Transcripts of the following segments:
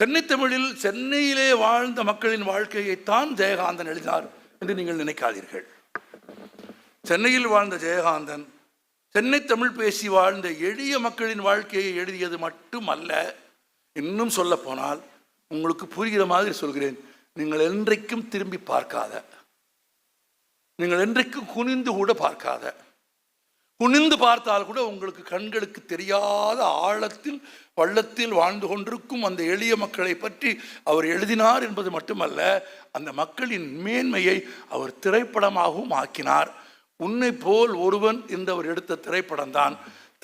சென்னை தமிழில் சென்னையிலே வாழ்ந்த மக்களின் வாழ்க்கையைத்தான் ஜெயகாந்தன் எழுதினார் என்று நீங்கள் நினைக்காதீர்கள். சென்னையில் வாழ்ந்த ஜெயகாந்தன் சென்னை தமிழ் பேசி வாழ்ந்த எளிய மக்களின் வாழ்க்கையை எழுதியது மட்டுமல்ல இன்னும் சொல்ல போனால் உங்களுக்கு புரிகிற மாதிரி சொல்கிறேன். நீங்கள் என்றைக்கும் திரும்பி பார்க்காத நீங்கள் என்றைக்கும் குனிந்து கூட பார்க்காத குனிந்து பார்த்தால் கூட உங்களுக்கு கண்களுக்கு தெரியாத ஆழத்தில் பள்ளத்தில் வாழ்ந்து கொண்டிருக்கும் அந்த எளிய மக்களை பற்றி அவர் எழுதினார் என்பது மட்டுமல்ல அந்த மக்களின் மேன்மையை அவர் திரைப்படமாகவும் ஆக்கினார். உன்னை போல் ஒருவன் என்று அவர் எடுத்த திரைப்படம் தான்.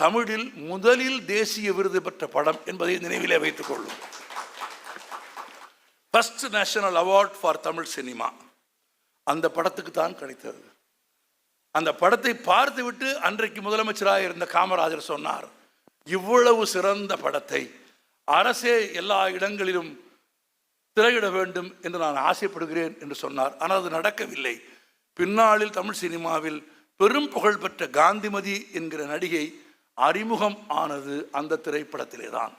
தமிழில் முதலில் தேசிய விருது பெற்ற படம் என்பதை நினைவிலே வைத்துக் கொள்ளும். First national award for Tamil cinema அந்த படத்துக்கு தான் கிடைத்தது. அந்த படத்தை பார்த்துவிட்டு அன்றைக்கு முதலமைச்சராக இருந்த காமராஜர் சொன்னார் இவ்வளவு சிறந்த படத்தை அரசே எல்லா இடங்களிலும் திரையிட வேண்டும் என்று நான் ஆசைப்படுகிறேன் என்று சொன்னார். ஆனால் அது நடக்கவில்லை. பின்னாளில் தமிழ் சினிமாவில் பெரும் புகழ் பெற்ற காந்திமதி என்கிற நடிகை அறிமுகம் ஆனது அந்த திரைப்படத்திலே தான்.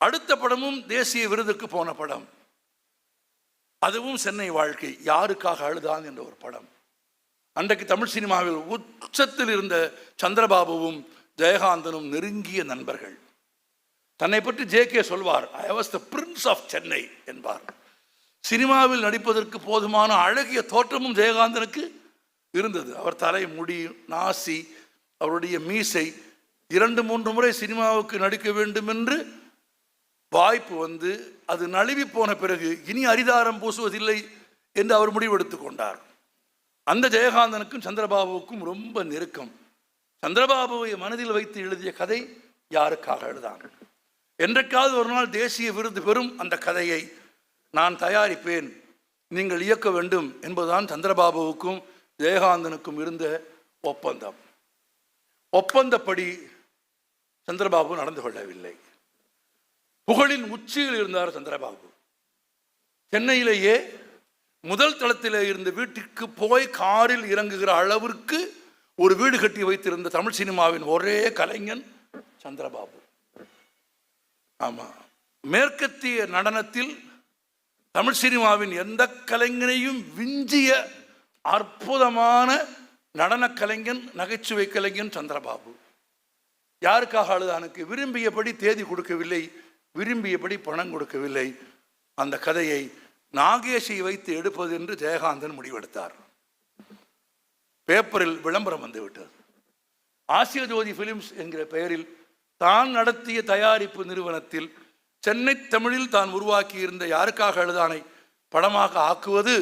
அடுத்த படமும் தேசிய விருதுக்கு போன படம். அதுவும் சென்னை வாழ்க்கை. யாருக்காக அழுதான் என்ற ஒரு படம். அன்றைக்கு தமிழ் சினிமாவில் உச்சத்தில் இருந்த சந்திரபாபுவும் ஜெயகாந்தனும் நெருங்கிய நண்பர்கள். தன்னை பற்றி ஜே கே சொல்வார் I was the prince of Chennai என்பார். சினிமாவில் நடிப்பதற்கு போதுமான அழகிய தோற்றமும் ஜெயகாந்தனுக்கு இருந்தது. அவர் தலை முடி நாசி அவருடைய மீசை இரண்டு மூன்று முறை சினிமாவுக்கு நடிக்க வேண்டும் என்று வாய்ப்பு வந்து அது நழுவி போன பிறகு இனி அரிதாரம் பூசுவதில்லை என்று அவர் முடிவெடுத்து கொண்டார். அந்த ஜெயகாந்தனுக்கும் சந்திரபாபுவுக்கும் ரொம்ப நெருக்கம். சந்திரபாபுவை மனதில் வைத்து எழுதிய கதை யாருக்காக எழுதான் என்றைக்காவது ஒரு நாள் தேசிய விருது பெறும் அந்த கதையை நான் தயாரிப்பேன். நீங்கள் இயக்க வேண்டும் என்பதுதான் சந்திரபாபுவுக்கும் ஜெயகாந்தனுக்கும் இருந்த ஒப்பந்தம். ஒப்பந்தப்படி சந்திரபாபு நடந்து கொள்ளவில்லை. புகழின் உச்சியில் இருந்தார் சந்திரபாபு. சென்னையிலேயே முதல் தளத்தில் இருந்த வீட்டிற்கு போய் காரில் இறங்குகிற அளவிற்கு ஒரு வீடு கட்டி வைத்திருந்த தமிழ் சினிமாவின் ஒரே கலைஞன் சந்திரபாபு. ஆமாம் மேற்கத்திய நடனத்தில் தமிழ் சினிமாவின் எந்த கலைஞனையும் விஞ்சிய அற்புதமான நடன கலைஞன் நகைச்சுவை கலைஞன் சந்திரபாபு. யாருக்காக அழுதானுக்கு விரும்பியபடி தேதி கொடுக்கவில்லை விரும்பியபடி பணம் கொடுக்கவில்லை. அந்த கதையை நாகேஷை வைத்து எடுப்பது என்று ஜெயகாந்தன் முடிவெடுத்தார். பேப்பரில் விளம்பரம் வந்துவிட்டது. ஆசிய ஜோதி பிலிம்ஸ் என்கிற பெயரில் தான் நடத்திய தயாரிப்பு நிறுவனத்தில் சென்னை தமிழில் தான் உருவாக்கியிருந்த யாருக்காக எழுதானை படமாக ஆக்குவது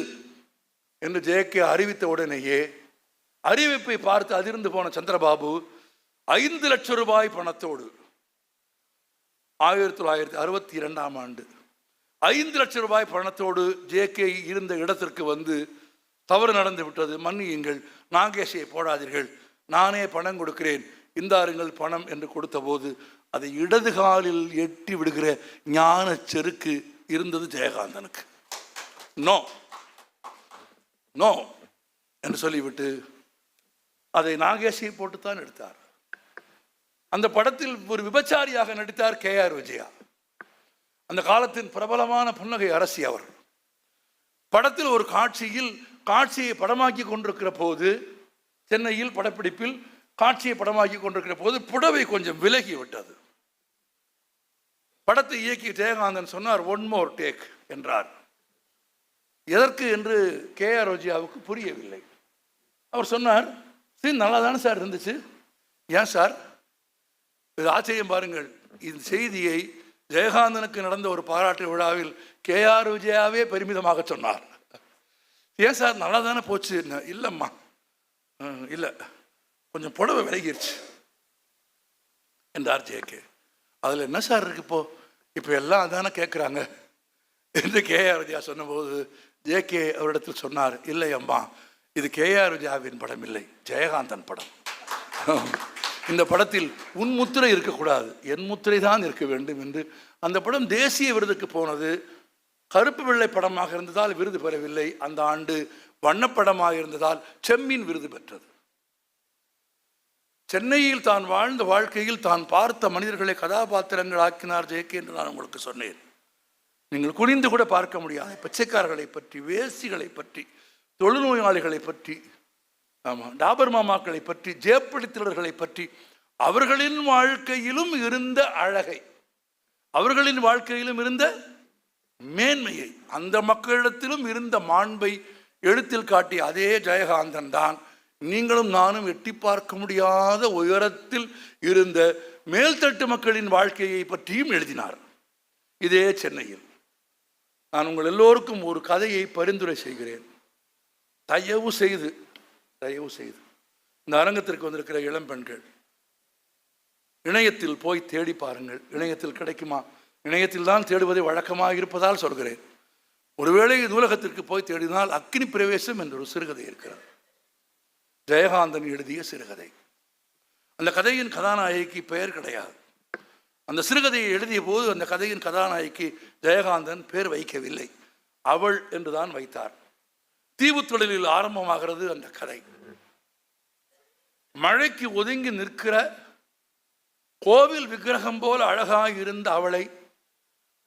என்று ஜெயக்கே அறிவித்த உடனேயே அறிவிப்பை பார்த்து அதிர்ந்து போன சந்திரபாபு ஐந்து லட்சம் ரூபாய் பணத்தோடு ஆயிரத்தி தொள்ளாயிரத்தி அறுபத்தி இரண்டாம் ஆண்டு ஐந்து லட்சம் ரூபாய் பணத்தோடு ஜேகே இருந்த இடத்திற்கு வந்து தவறு நடந்து விட்டது. மன்னியுங்கள் நாகேஷை போடாதீர்கள். நானே பணம் கொடுக்கிறேன். இந்தாருங்கள் பணம் என்று கொடுத்தபோது அதை இடது காலில் எட்டி விடுகிற ஞான செருக்கு இருந்தது ஜெயகாந்தனுக்கு. நோ. நோ என்று சொல்லிவிட்டு அதை நாகேஷை போட்டுத்தான் எடுத்தார். அந்த படத்தில் ஒரு விபச்சாரியாக நடித்தார் கே ஆர் விஜயா. அந்த காலத்தின் பிரபலமான புன்னகை அரசி அவர். படத்தில் ஒரு காட்சியில் காட்சியை படமாக்கி கொண்டிருக்கிற போது சென்னையில் படப்பிடிப்பில் காட்சியை படமாக்கி கொண்டிருக்கிற போது புடவை கொஞ்சம் விலகி விட்டது. படத்தை இயக்கி ஜெயகாந்தன் சொன்னார் ஒன் மோர் டேக் என்றார். எதற்கு என்று கே ஆர் ரோஜியாவுக்கு புரியவில்லை. அவர் சொன்னார் சரி நல்லா தானே சார் இருந்துச்சு. ஏன் சார்? இது ஆச்சரியம் பாருங்கள். இந்த செய்தியை ஜெயகாந்தனுக்கு நடந்த ஒரு பாராட்டு விழாவில் கே ஆர் விஜயாவே பெருமிதமாக சொன்னார். ஏன் சார்? நல்லா தானே போச்சு இல்லைம்மா. இல்லை. கொஞ்சம் புடவை விலகிருச்சு என்றார் ஜேகே அதில் என்ன சார் இருக்கு இப்போ? இப்போ எல்லாம் அதானே கேட்குறாங்க என்று கே ஆர் விஜயா சொன்னபோது ஜேகே அவரிடத்தில் சொன்னார் இல்லை அம்மா இது கே ஆர் விஜயாவின் படம் இல்லை. ஜெயகாந்தன் படம். இந்த படத்தில் உன் முத்திரை இருக்கக்கூடாது. என் முத்திரை தான் இருக்க வேண்டும் என்று அந்த படம் தேசிய விருதுக்கு போனது. கருப்பு வெள்ளை படமாக இருந்ததால் விருது பெறவில்லை. அந்த ஆண்டு வண்ணப்படமாக இருந்ததால் செம்மின் விருது பெற்றது. சென்னையில் தான் வாழ்ந்த வாழ்க்கையில் தான் பார்த்த மனிதர்களை கதாபாத்திரங்கள் ஆக்கினார் ஜெயக்கே என்று நான் உங்களுக்கு சொன்னேன். நீங்கள் குனிந்து கூட பார்க்க முடியாத. பிச்சைக்காரர்களை பற்றி வேசிகளை பற்றி தொழுநோயாளிகளை பற்றி ஆமாம் டாபர் மாமாக்களை பற்றி ஜேப்படித்தலர்களை பற்றி அவர்களின் வாழ்க்கையிலும் இருந்த அழகை அவர்களின் வாழ்க்கையிலும் இருந்த மேன்மையை அந்த மக்களிடத்திலும் இருந்த மாண்பை எழுத்தில் காட்டிய அதே ஜெயகாந்தன் தான் நீங்களும் நானும் எட்டி பார்க்க முடியாத உயரத்தில் இருந்த மேல்தட்டு மக்களின் வாழ்க்கையை பற்றியும் எழுதினார். இதே சென்னையில் நான் உங்கள் எல்லோருக்கும் ஒரு கதையை பரிந்துரை செய்கிறேன். தயவு செய்து தயவு செய்து. இந்த அரங்கத்திற்கு வந்திருக்கிற இளம் பெண்கள் இணையத்தில் போய் தேடி பாருங்கள். இணையத்தில் கிடைக்குமா? இணையத்தில் தான் தேடுவதை வழக்கமாக இருப்பதால் சொல்கிறேன். ஒருவேளை நூலகத்திற்கு போய் தேடினால் அக்னி பிரவேசம் என்ற ஒரு சிறுகதை இருக்கிறது. ஜெயகாந்தன் எழுதிய சிறுகதை. அந்த கதையின் கதாநாயகிக்கு பெயர் கிடையாது. அந்த சிறுகதையை எழுதிய போது அந்த கதையின் கதாநாயகிக்கு ஜெயகாந்தன் பெயர் வைக்கவில்லை. அவள் என்றுதான் வைத்தார். தீவுத்தொழிலில் ஆரம்பமாகிறது அந்த கதை. மழைக்கு ஒதுங்கி நிற்கிற கோவில் விக்கிரகம் போல அழகாக இருந்த அவளை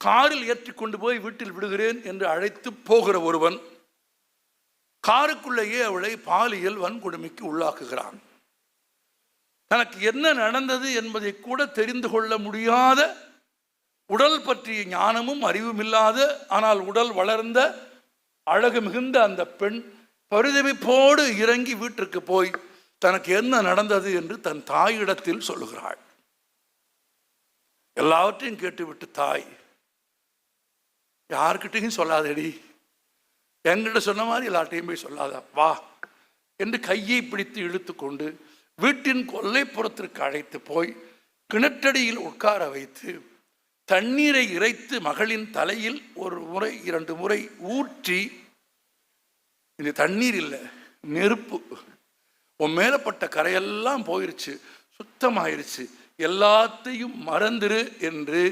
காரில் ஏற்றி கொண்டு போய் வீட்டில் விடுகிறேன் என்று அழைத்து போகிற ஒருவன் காருக்குள்ளேயே அவளை பாலியல் வன்கொடுமைக்கு உள்ளாக்குகிறான். தனக்கு என்ன நடந்தது என்பதை கூட தெரிந்து கொள்ள முடியாத உடல் பற்றிய ஞானமும் அறிவும் இல்லாத ஆனால் உடல் வளர்ந்த அழகு மிகுந்த அந்த பெண் பரிதவிப்போடு இறங்கி வீட்டிற்கு போய் தனக்கு என்ன நடந்தது என்று தன் தாயிடத்தில் சொல்லுகிறாள். எல்லாவற்றையும் கேட்டுவிட்டு தாய். யாருக்கிட்டையும் சொல்லாதடி. என்கிட்ட சொன்ன மாதிரி எல்லார்ட்டையும் போய் சொல்லாத. வா. என்று கையை பிடித்து இழுத்து கொண்டு வீட்டின் கொல்லைப்புறத்திற்கு அழைத்து போய் கிணற்றடியில் உட்கார வைத்து தண்ணீரை இறைத்து மகளின் தலையில் ஒரு முறை இரண்டு முறை ஊற்றி இது தண்ணீர் இல்லை நெருப்பு. உன் மேலப்பட்ட கரையெல்லாம் போயிருச்சு சுத்தமாயிருச்சு. எல்லாத்தையும் மறந்துரு என்று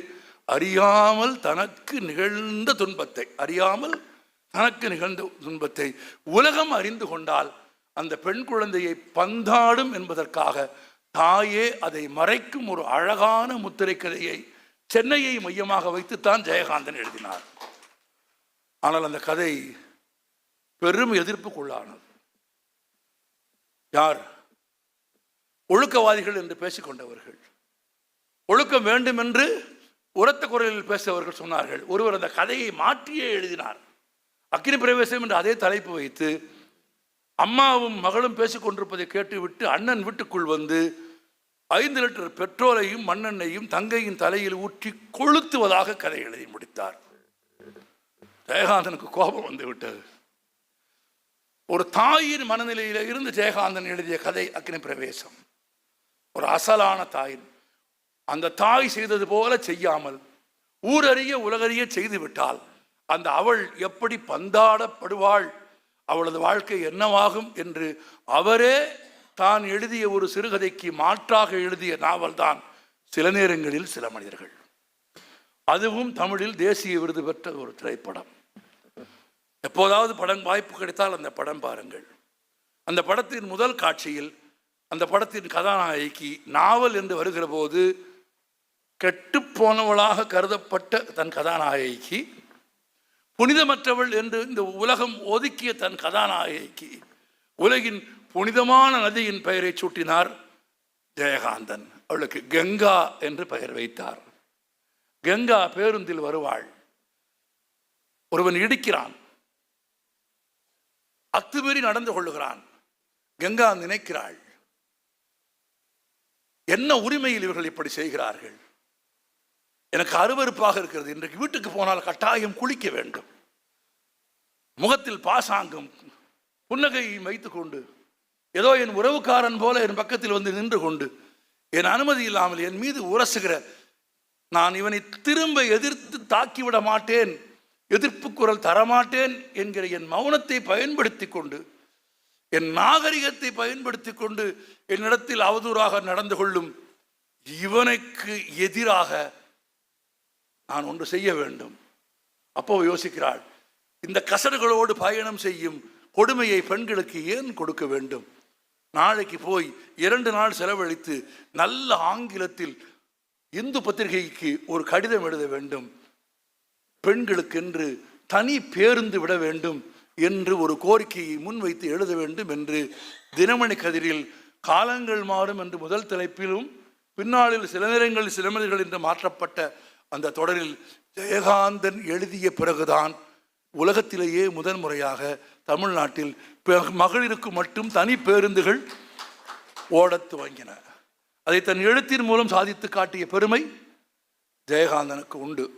அறியாமல் தனக்கு நிகழ்ந்த துன்பத்தை அறியாமல் தனக்கு நிகழ்ந்த துன்பத்தை உலகம் அறிந்து கொண்டால் அந்த பெண் குழந்தையை பந்தாடும் என்பதற்காக தாயே அதை மறைக்கும் ஒரு அழகான முத்திரை கதையை சென்னையை மையமாக வைத்துத்தான் ஜெயகாந்தன் எழுதினார். ஆனால் அந்த கதை பெரும் எதிர்ப்புக்குள்ளானது. யார்? ஒழுக்கவாதிகள் என்று பேசிக்கொண்டவர்கள். ஒழுக்கம் வேண்டும் என்று உரத்த குரலில் பேசியவர்கள் சொன்னார்கள். ஒருவர் அந்த கதையை மாற்றியே எழுதினார். அக்னி பிரவேசம் என்று அதே தலைப்பு வைத்து அம்மாவும் மகளும் பேசிக்கொண்டிருப்பதை கேட்டுவிட்டு அண்ணன் வீட்டுக்குள் வந்து ஐந்து லிட்டர் பெட்ரோலையும் மண்ணெண்ணையும் தங்கையின் தலையில் ஊற்றி கொளுத்துவதாக கதை எழுதி முடித்தார். ஜெயகாந்தனுக்கு கோபம் வந்து விட்டது ஒரு தாயின் மனநிலையில் இருந்து ஜெயகாந்தன் எழுதிய கதை அக்னி பிரவேசம். ஒரு அசலான தாயின் அந்த தாய் செய்தது போல செய்யாமல் ஊரறிய உலகறிய செய்து விட்டால் அந்த அவள் எப்படி பந்தாடப்படுவாள்? அவளது வாழ்க்கை என்னவாகும் என்று அவரே தான் எழுதிய ஒரு சிறுகதைக்கு மாற்றாக எழுதிய நாவல்தான் சில நேரங்களில் சில மனிதர்கள். அதுவும் தமிழில் தேசிய விருது பெற்ற ஒரு திரைப்படம். எப்போதாவது படம் வாய்ப்பு கிடைத்தால் அந்த படம் பாருங்கள். அந்த படத்தின் முதல் காட்சியில் அந்த படத்தின் கதாநாயகி நாவல் என்று வருகிற போது கெட்டுப்போனவளாக கருதப்பட்ட தன் கதாநாயகிக்கு புனிதமற்றவள் என்று இந்த உலகம் ஒதுக்கிய தன் கதாநாயகிக்கு உலகின் புனிதமான நதியின் பெயரை சூட்டினார் ஜெயகாந்தன். அவளுக்கு கங்கா என்று பெயர் வைத்தார். கங்கா பேருந்தில் வருவாள். ஒருவன் இடிக்கிறான். அத்துமீறி நடந்து கொள்ளுகிறான். கங்கா நினைக்கிறாள். என்ன உரிமையில் இவர்கள் இப்படி செய்கிறார்கள்? எனக்கு அருவருப்பாக இருக்கிறது. இன்றைக்கு வீட்டுக்கு போனால் கட்டாயம் குளிக்க வேண்டும். முகத்தில் பாசாங்கம் புன்னகையை வைத்துக்கொண்டு ஏதோ என் உறவுக்காரன் போல என் பக்கத்தில் வந்து நின்று கொண்டு என் அனுமதி இல்லாமல் என் மீது உரசுகிற நான் இவனை திரும்ப எதிர்த்து தாக்கிவிட மாட்டேன் எதிர்ப்பு குரல் தரமாட்டேன் என்கிற என் மௌனத்தை பயன்படுத்தி கொண்டு என் நாகரிகத்தை பயன்படுத்தி கொண்டு என்னிடத்தில் அவதூறாக நடந்து கொள்ளும் இவனுக்கு எதிராக நான் ஒன்று செய்ய வேண்டும். அப்போ யோசிக்கிறாள் இந்த கசடுகளோடு பயணம் செய்யும் கொடுமையை பெண்களுக்கு ஏன் கொடுக்க வேண்டும்? நாளைக்கு போய் இரண்டு நாள் செலவழித்து நல்ல ஆங்கிலத்தில் இந்து பத்திரிகைக்கு ஒரு கடிதம் எழுத வேண்டும். பெண்களுக்கென்று தனி பேருந்து விட வேண்டும் என்று ஒரு கோரிக்கையை முன்வைத்து எழுத வேண்டும் என்று தினமணி கதிரில் காலங்கள் மாறும் என்று முதல் தலைப்பிலும் பின்னாளில் சில நேரங்களில் சிலமதிகள் என்று மாற்றப்பட்ட அந்த தொடரில் ஜெயகாந்தன் எழுதிய பிறகுதான் உலகத்திலேயே முதன் முறையாக தமிழ்நாட்டில் மகளிருக்கு மட்டும் தனி பேருந்துகள் ஓடத் துவங்கின அதை தன் எழுத்தின் மூலம் சாதித்து காட்டிய பெருமை ஜெயகாந்தனுக்கு உண்டு.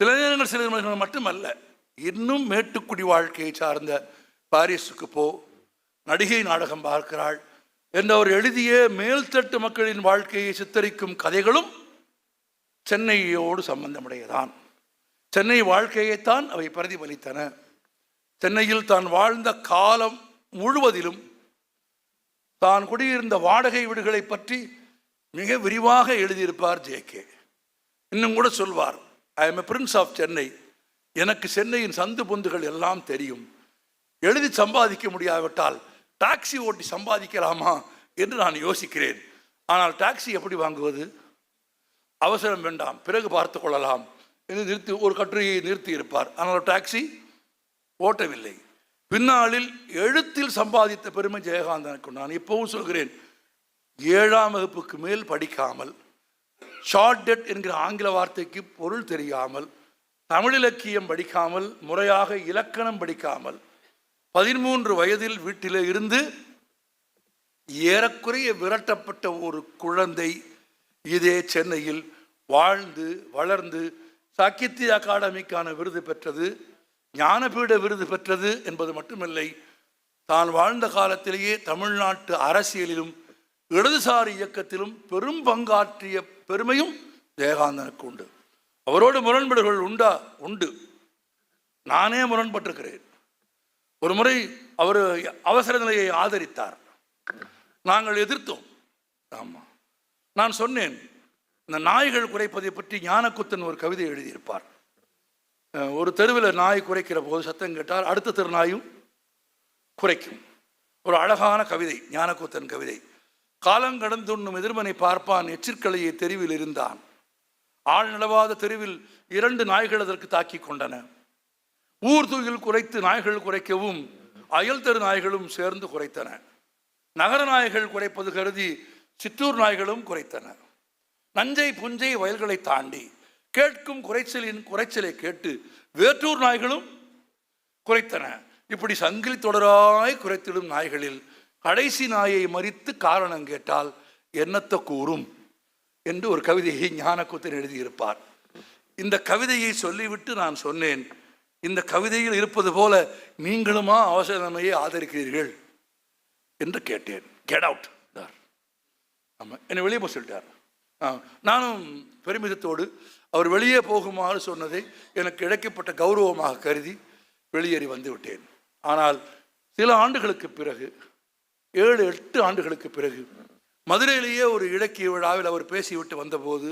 சில நேரங்கள் சில நேரங்கள் மட்டுமல்ல இன்னும் மேட்டுக்குடி வாழ்க்கையை சார்ந்த பாரிஸுக்கு போ நடிகை நாடகம் பார்க்கிறாள் என்று ஒரு எழுதிய மேல்தட்டு மக்களின் வாழ்க்கையை சித்தரிக்கும் கதைகளும் சென்னையோடு சம்பந்தமுடையதான். சென்னை வாழ்க்கையைத்தான் அவை பிரதிபலித்தன. சென்னையில் தான் வாழ்ந்த காலம் முழுவதிலும் தான் குடியிருந்த வாடகை வீடுகளை பற்றி மிக விரிவாக எழுதியிருப்பார் ஜேகே இன்னும் கூட சொல்வார் I am a prince of Chennai எனக்கு சென்னையின் சந்து பொந்துகள் எல்லாம் தெரியும். எழுதி சம்பாதிக்க முடியாவிட்டால் டாக்ஸி ஓட்டி சம்பாதிக்கலாமா? என்று நான் யோசிக்கிறேன். ஆனால் டாக்ஸி எப்படி வாங்குவது? அவசரம் வேண்டாம் பிறகு பார்த்து கொள்ளலாம். என்று நிறுத்தி ஒரு கட்டுரையை நிறுத்தி இருப்பார். ஆனால் டாக்ஸி ஓட்டவில்லை. பின்னாளில் எழுத்தில் சம்பாதித்த பெருமை ஜெயகாந்தனுக்கு நான் இப்போவும் சொல்கிறேன். ஏழாம் வகுப்புக்கு மேல் படிக்காமல் ஷார்ட் டெட் என்கிற ஆங்கில வார்த்தைக்கு பொருள் தெரியாமல் தமிழ் இலக்கியம் படிக்காமல் முறையாக இலக்கணம் படிக்காமல் பதிமூன்று வயதில் வீட்டிலே இருந்து ஏறக்குறைய விரட்டப்பட்ட ஒரு குழந்தை இதே சென்னையில் வாழ்ந்து வளர்ந்து சாகித்ய அகாடமிக்கான விருது பெற்றது ஞானபீட விருது பெற்றது என்பது மட்டுமில்லை தான் வாழ்ந்த காலத்திலேயே தமிழ்நாட்டு அரசியலிலும் இடதுசாரி இயக்கத்திலும் பெரும் பங்காற்றிய பெருமையும் ஜெயகாந்தனுக்கு உண்டு. அவரோடு முரண்பாடுகள் உண்டா? உண்டு. நானே முரண்பட்டிருக்கிறேன். ஒரு முறை அவர் அவசர நிலையை ஆதரித்தார். நாங்கள் எதிர்த்தோம். ஆமாம் நான் சொன்னேன் இந்த நாய்கள் குறைப்பதை பற்றி ஞானக்குத்தன் ஒரு கவிதை எழுதியிருப்பார். ஒரு தெருவில் நாய் குறைக்கிற போது சத்தம் கேட்டால் அடுத்த தெரு நாயும் குறைக்கும். ஒரு அழகான கவிதை ஞானக்கூத்தன் கவிதை. காலங்கடந்துண்ணும் எதிர்மனை பார்ப்பான் எச்சிற்கலையை தெருவில் இருந்தான். ஆள் நிலவாத தெருவில் இரண்டு நாய்கள் அதற்கு தாக்கிக் கொண்டன. ஊர் தூயில் குறைத்து நாய்கள் குறைக்கவும் அயல் தெரு நாய்களும் சேர்ந்து குறைத்தன. நகர நாய்கள் குறைப்பது கருதி சிற்றூர் நாய்களும் குறைத்தன. நஞ்சை புஞ்சை வயல்களை தாண்டி கேட்கும் குறைச்சலின் குறைச்சலை கேட்டு வேற்றூர் நாய்களும் குறைத்தன. இப்படி சங்கிலி தொடராய் குறைத்திடும் நாய்களில் கடைசி நாயை மறித்து காரணம் கேட்டால் என்னத்தை கூறும் என்று ஒரு கவிதையை ஞானக்கூத்தன் எழுதியிருப்பார். இந்த கவிதையை சொல்லிவிட்டு நான் சொன்னேன். இந்த கவிதையில் இருப்பது போல நீங்களுமா அவசரமையை ஆதரிக்கிறீர்கள் என்று கேட்டேன். கெட் அவுட் ஆமாம் என்னை வெளியே போக சொல்லிட்டார். ஆ, நானும் பெருமிதத்தோடு அவர் வெளியே போகுமாறு சொன்னதை எனக்கு இழைக்கப்பட்ட கௌரவமாக கருதி வெளியேறி வந்து விட்டேன். ஆனால் சில ஆண்டுகளுக்கு பிறகு ஏழு எட்டு ஆண்டுகளுக்கு பிறகு மதுரையிலேயே ஒரு இலக்கிய விழாவில் அவர் பேசிவிட்டு வந்தபோது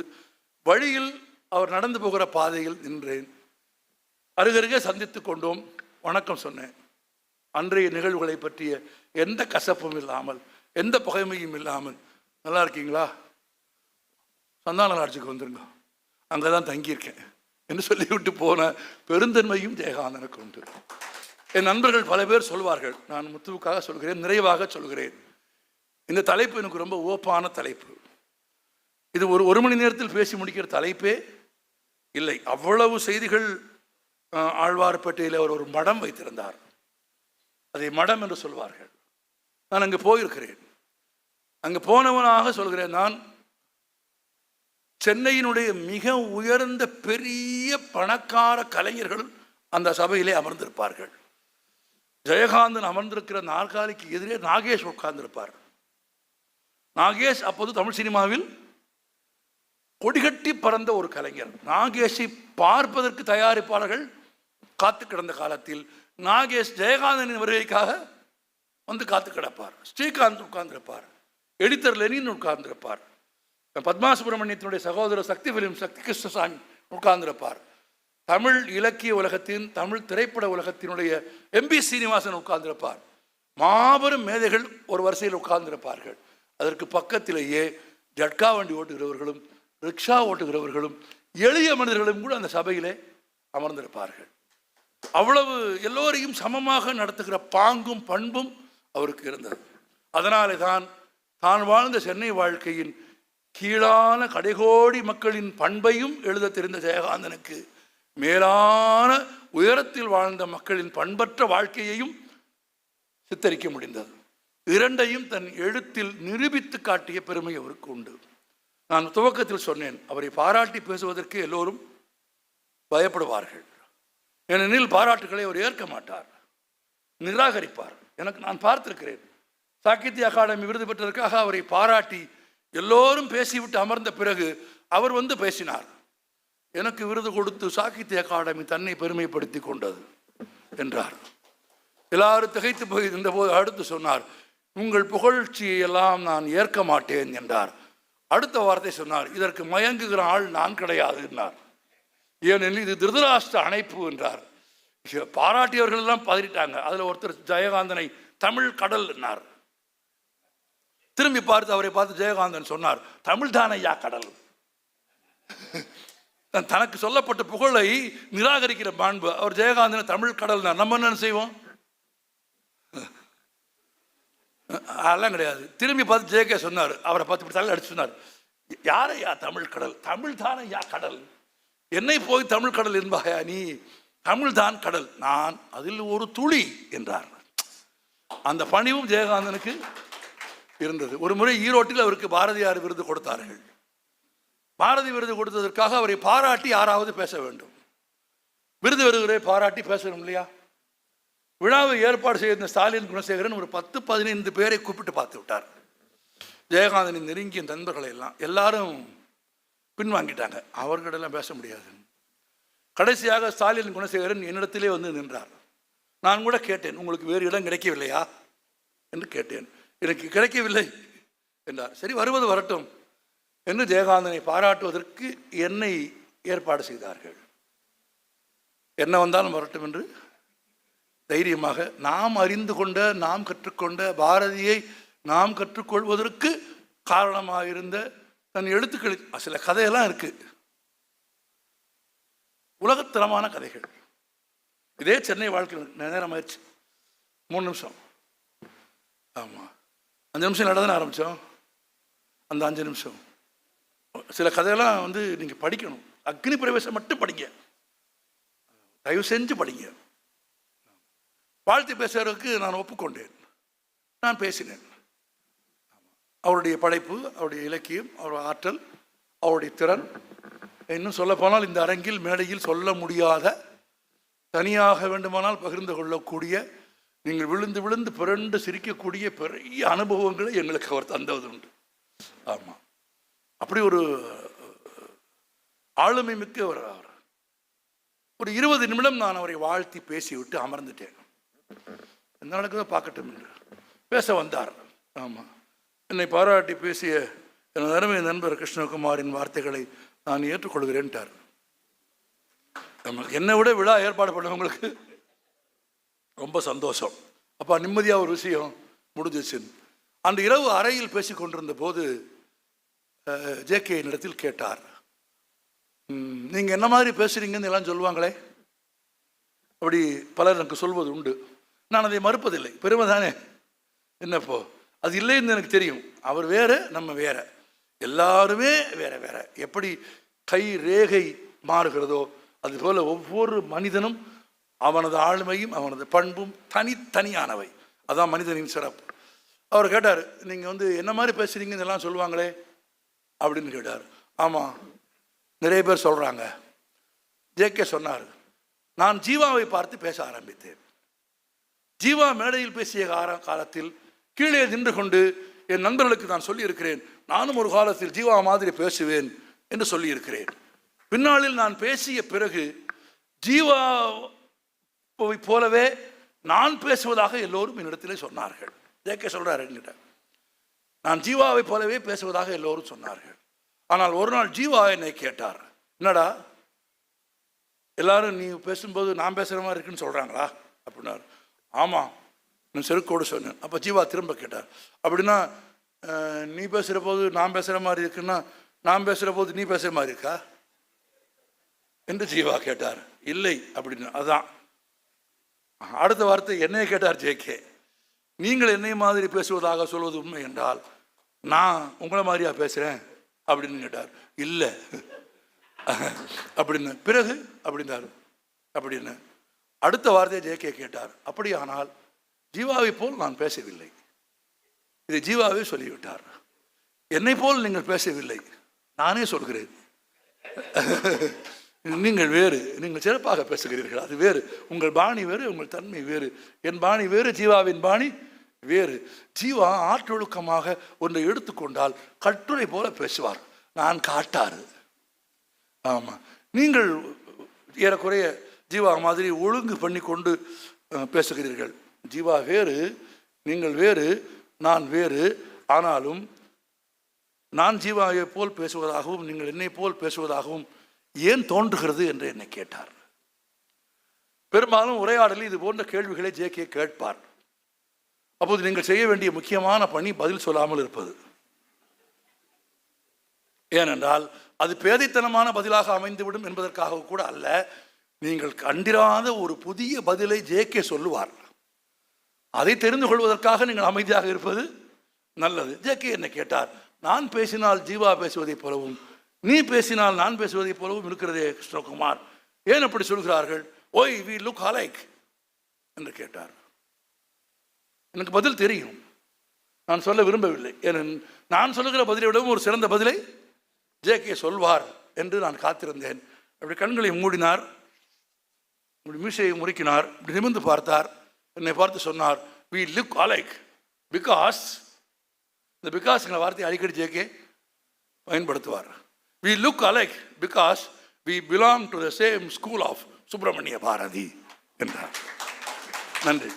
வழியில் அவர் நடந்து போகிற பாதையில் நின்றேன். அருகருகே சந்தித்து கொண்டோம். வணக்கம் சொன்னேன். அன்றைய நிகழ்வுகளை பற்றிய எந்த கசப்பும் இல்லாமல் எந்த பகைமையும் இல்லாமல் நல்லா இருக்கீங்களா சந்தான லாட்ஜுக்கு வந்துருங்க. அங்கே தான் தங்கியிருக்கேன். என்று சொல்லிவிட்டு போன பெருந்தன்மையும் ஜெயகாந்தனுக்கு உண்டு. என் நண்பர்கள் பல பேர் சொல்வார்கள். நான் முத்துவுக்காக சொல்கிறேன் நிறைவாக சொல்கிறேன். இந்த தலைப்பு எனக்கு ரொம்ப ஓப்பான தலைப்பு. இது ஒரு ஒரு மணி நேரத்தில் பேசி முடிக்கிற தலைப்பே இல்லை. அவ்வளவு செய்திகள் ஆழ்வார்பேட்டையில் அவர் ஒரு மடம் வைத்திருந்தார். அதை மடம் என்று சொல்வார்கள். நான் அங்கே போயிருக்கிறேன். அங்கே போனவனாக சொல்கிறேன் நான் சென்னையினுடைய மிக உயர்ந்த பெரிய பணக்கார கலைஞர்கள் அந்த சபையிலே அமர்ந்திருப்பார்கள். ஜெயகாந்தன் அமர்ந்திருக்கிற நாற்காலிக்கு எதிரே நாகேஷ் உட்கார்ந்திருப்பார். நாகேஷ் அப்போது தமிழ் சினிமாவில் கொடிகட்டி பறந்த ஒரு கலைஞர். நாகேஷை பார்ப்பதற்கு தயாரிப்பாளர்கள் காத்து கிடந்த காலத்தில் நாகேஷ் ஜெயகாந்தனின் வருகைக்காக வந்து காத்து கிடப்பார். ஸ்ரீகாந்த் உட்கார்ந்திருப்பார். எடித்தர் லெனின் உட்கார்ந்திருப்பார். பத்மா சுப்பிரமணியத்தினுடைய சகோதரர் சக்தி பிலிம் சக்தி கிருஷ்ணசாமி உட்கார்ந்திருப்பார். தமிழ் இலக்கிய உலகத்தின் தமிழ் திரைப்பட உலகத்தினுடைய எம்பி சீனிவாசன் உட்கார்ந்திருப்பார். மாபெரும் மேதைகள் ஒரு வரிசையில் உட்கார்ந்திருப்பார்கள். அதற்கு பக்கத்திலேயே ஜட்கா வண்டி ஓட்டுகிறவர்களும் ரிக்ஷா ஓட்டுகிறவர்களும் எளிய மனிதர்களும் கூட அந்த சபையிலே அமர்ந்திருப்பார்கள். அவ்வளவு எல்லோரையும் சமமாக நடத்துகிற பாங்கும் பண்பும் அவருக்கு இருந்தது. அதனாலே தான் தான் வாழ்ந்த சென்னை வாழ்க்கையின் கீழான கடைகோடி மக்களின் பண்பையும் எழுத தெரிந்த ஜெயகாந்தனுக்கு மேலான உயரத்தில் வாழ்ந்த மக்களின் பண்பற்ற வாழ்க்கையையும் சித்தரிக்க முடிந்தது. இரண்டையும் தன் எழுத்தில் நிரூபித்து காட்டிய பெருமை அவருக்கு உண்டு. நான் துவக்கத்தில் சொன்னேன் அவரை பாராட்டி பேசுவதற்கு எல்லோரும் பயப்படுவார்கள். ஏனெனில் பாராட்டுகளை அவர் ஏற்க மாட்டார் நிராகரிப்பார். எனக்கு நான் பார்த்திருக்கிறேன். சாகித்ய அகாடமி விருது பெற்றதற்காக அவரை பாராட்டி எல்லோரும் பேசிவிட்டு அமர்ந்த பிறகு அவர் வந்து பேசினார். எனக்கு விருது கொடுத்து சாகித்ய அகாடமி தன்னை பெருமைப்படுத்தி கொண்டது என்றார். எல்லாரும் திகைத்து போய் இருந்தபோது அடுத்து சொன்னார் உங்கள் புகழ்ச்சியை எல்லாம் நான் ஏற்க மாட்டேன் என்றார். அடுத்த வார்த்தை சொன்னார் இதற்கு மயங்குகிற ஆள் நான் கிடையாது என்றார். ஏனெனில் இது திருதராஷ்டிர அணைப்பு என்றார். பாராட்டியவர்கள் எல்லாம் பதறிட்டாங்க. அதில் ஒருத்தர் ஜெயகாந்தனை தமிழ் கடல் என்னார் திரும்பி பார்த்து அவரை பார்த்து ஜெயகாந்தன் சொன்னார் தமிழ் ஐயா கடல் தனக்கு சொல்லப்பட்ட புகழை நிராகரிக்கிற மாண்பு அவர் ஜெயகாந்தனை தமிழ் கடல் நம்ம என்ன செய்வோம்? அதெல்லாம் கிடையாது. திரும்பி பார்த்து ஜெயகே சொன்னார். அவரை பார்த்து இப்படி தலை அடிச்சு சொன்னார். யாரையா தமிழ் கடல் தமிழ் தானையா கடல் என்னை போய் தமிழ் கடல் என்பாயா நீ? தமிழ் தான் கடல் நான் அதில் ஒரு துளி என்றார். அந்த பணிவும் ஜெயகாந்தனுக்கு இருந்தது. ஒரு முறை ஈரோட்டில் அவருக்கு பாரதியார் விருது கொடுத்தார்கள். பாரதி விருது கொடுத்ததற்காக அவரை பாராட்டி யாராவது பேச வேண்டும். விருது வருகிறே பாராட்டி பேசணும் இல்லையா? விழாவை ஏற்பாடு செய்த ஸ்டாலின் குணசேகரன் ஒரு பத்து பதினைந்து பேரை கூப்பிட்டு பார்த்து விட்டார். ஜெயகாந்தனின் நெருங்கிய நண்பர்களை எல்லாம் எல்லாரும் பின்வாங்கிட்டாங்க. அவர்களிடெல்லாம் பேச முடியாது. கடைசியாக ஸ்டாலின் குணசேகரன் என்னிடத்திலே வந்து நின்றார். நான் கூட கேட்டேன் உங்களுக்கு வேறு இடம் கிடைக்கவில்லையா? என்று கேட்டேன். எனக்கு கிடைக்கவில்லை என்றார். சரி வருவது வரட்டும் என்று ஜெயகாந்தனை பாராட்டுவதற்கு என்னை ஏற்பாடு செய்தார்கள். என்ன வந்தாலும் வரட்டும் என்று தைரியமாக நாம் அறிந்து கொண்ட நாம் கற்றுக்கொண்ட பாரதியை நாம் கற்றுக்கொள்வதற்கு காரணமாக இருந்த தன் எழுத்துக்களில் சில கதையெல்லாம் இருக்கு. உலகத்தரமான கதைகள். இதே சென்னை வாழ்க்கையில் நேரம் ஆயிடுச்சு மூணு நிமிஷம். ஆமாம் அஞ்சு நிமிஷம் நடதானே ஆரம்பித்தோம் அந்த அஞ்சு நிமிஷம். சில கதையெல்லாம் வந்து நீங்கள் படிக்கணும். அக்னி பிரவேசம் மட்டும் படிங்க. தயவு செஞ்சு படிங்க. வாழ்த்து பேசுகிறவருக்கு நான் ஒப்புக்கொண்டேன். நான் பேசினேன். அவருடைய படைப்பு அவருடைய இலக்கியம் அவருடைய ஆற்றல் அவருடைய திறன். இன்னும் சொல்ல போனால் இந்த அரங்கில் மேடையில் சொல்ல முடியாத தனியாக வேண்டுமானால் பகிர்ந்து கொள்ளக்கூடிய நீங்கள் விழுந்து விழுந்து பிறண்டு சிரிக்கக்கூடிய பெரிய அனுபவங்களை எங்களுக்கு அவர் தந்தது உண்டு ஆமாம் அப்படி ஒரு ஆளுமை மிக்கவர் அவர். ஒரு இருபது நிமிடம் நான் அவரை வாழ்த்தி பேசிவிட்டு அமர்ந்துட்டேன். என்ன நடக்குதோ பார்க்கட்டும் என்று. பேச வந்தார். ஆமாம் என்னை பாராட்டி பேசிய எனது அருமை நண்பர் கிருஷ்ணகுமாரின் வார்த்தைகளை நான் ஏற்றுக்கொள்கிறேன்ட்டார். ஆமாம் என்னை விட விழா ஏற்பாடு பண்ணவங்களுக்கு ரொம்ப சந்தோஷம். அப்பா நிம்மதியாக ஒரு விஷயம் முடிஞ்சிச்சு. அந்த இரவு அறையில் பேசி கொண்டிருந்த போது ஜேகே இடத்தில் கேட்டார். நீங்கள் என்ன மாதிரி பேசுகிறீங்கன்னு எல்லாம் சொல்லுவாங்களே? அப்படி பலர் எனக்கு சொல்வது உண்டு. நான் அதை மறுப்பதில்லை. பெருமை தானே? என்னப்போ? அது இல்லைன்னு எனக்கு தெரியும். அவர் வேறு நம்ம வேற. எல்லாருமே வேற வேற. எப்படி கை ரேகை மாறுகிறதோ அதுபோல் ஒவ்வொரு மனிதனும் அவனது ஆளுமையும் அவனது பண்பும் தனித்தனியானவை. அதான் மனிதனின் சிறப்பு. அவர் கேட்டார் நீங்கள் வந்து என்ன மாதிரி பேசுகிறீங்கன்னு எல்லாம் சொல்லுவாங்களே? அப்படின்னு கேட்டார். ஆமாம் நிறைய பேர் சொல்கிறாங்க ஜேகே சொன்னார் நான் ஜீவாவை பார்த்து பேச ஆரம்பித்தேன். ஜீவா மேடையில் பேசிய கார காலத்தில் கீழே நின்று கொண்டு என் நண்பர்களுக்கு நான் சொல்லியிருக்கிறேன் நானும் ஒரு காலத்தில் ஜீவா மாதிரி பேசுவேன் என்று சொல்லியிருக்கிறேன். பின்னாளில் நான் பேசிய பிறகு ஜீவா போலவே நான் பேசுவதாக எல்லோரும் என்னிடத்திலே சொன்னார்கள். ஜேகே சொல்கிறார் என்கிட்ட. நான் ஜீவாவை போலவே பேசுவதாக எல்லோரும் சொன்னார்கள். ஆனால் ஒரு நாள் ஜீவா என்னை கேட்டார். என்னடா? எல்லாரும் நீ பேசும்போது நான் பேசுகிற மாதிரி இருக்குன்னு சொல்கிறாங்களா அப்படின்னாரு. ஆமாம் நான் செருக்கோடு சொன்னேன். அப்போ ஜீவா திரும்ப கேட்டார். அப்படின்னா நீ பேசுகிற போது நான் பேசுகிற மாதிரி இருக்குன்னா நான் பேசுகிற போது நீ பேசுகிற மாதிரி இருக்கா? என்று ஜீவா கேட்டார். இல்லை அப்படின்னு அதான். அடுத்த வார்த்தை என்னையை கேட்டார் ஜேகே நீங்கள் என்னை மாதிரி பேசுவதாக சொல்வது உண்மை என்றால் நான் உங்களை மாதிரியா பேசுகிறேன் அப்படின்னு கேட்டார். இல்லை. அப்படின்னு. பிறகு? அப்படின்னார். அப்படின்னு. அடுத்த வார்த்தையை ஜேகே கேட்டார். அப்படியானால் ஜீவாவை போல் நான் பேசவில்லை. இதை ஜீவாவே சொல்லிவிட்டார். என்னை போல் நீங்கள் பேசவில்லை. நானே சொல்கிறேன். நீங்கள் வேறு நீங்கள் சிறப்பாக பேசுகிறீர்கள் அது வேறு. உங்கள் பாணி வேறு உங்கள் தன்மை வேறு. என் பாணி வேறு ஜீவாவின் பாணி வேறு. ஜீவா ஆற்றொழுக்கமாக ஒன்றை எடுத்துக்கொண்டால் கட்டுரை போல பேசுவார். நான் காட்டாரு ஆமாம் நீங்கள் ஏறக்குறைய ஜீவா மாதிரி ஒழுங்கு பண்ணி கொண்டு பேசுகிறீர்கள். ஜீவா வேறு நீங்கள் வேறு நான் வேறு. ஆனாலும் நான் ஜீவாவை போல் பேசுவதாகவும் நீங்கள் என்னை போல் பேசுவதாகவும் ஏன் தோன்றுகிறது என்று என்னை கேட்டார். பெரும்பாலும் உரையாடலில் இது போன்ற கேள்விகளை ஜே கே கேட்பார். அப்போது நீங்கள் செய்ய வேண்டிய முக்கியமான பணி பதில் சொல்லாமல் இருப்பது. ஏனென்றால் அது பேதைத்தனமான பதிலாக அமைந்துவிடும் என்பதற்காக கூட அல்ல நீங்கள் கண்டிராத ஒரு புதிய பதிலை ஜே கே சொல்லுவார். அதை தெரிந்து கொள்வதற்காக நீங்கள் அமைதியாக இருப்பது நல்லது. ஜே கே என்ன கேட்டார் நான் பேசினால் ஜீவா பேசுவதைப் போலவும் நீ பேசினால் நான் பேசுவதைப் போலவும் இருக்கிறதே கிருஷ்ணகுமார். ஏன் அப்படி சொல்கிறார்கள்? ஓய் வி லுக் அலைக் என்று கேட்டார். எனக்கு பதில் தெரியும். நான் சொல்ல விரும்பவில்லை. ஏனென் நான் சொல்லுகிற பதிலை விடவும் ஒரு சிறந்த பதிலை ஜே கே சொல்வார் என்று நான் காத்திருந்தேன். அப்படி கண்களை மூடினார். அப்படி மீசையை முறுக்கினார். இப்படி நிமிர்ந்து பார்த்தார். என்னை பார்த்து சொன்னார் வி லுக் அலைக் பிகாஸ் இந்த பிகாஸ்ங்கிற வார்த்தையை அடிக்கடி ஜே கே பயன்படுத்துவார். We look alike because we belong to the same school of Subramania Bharathi என்றார் நன்றி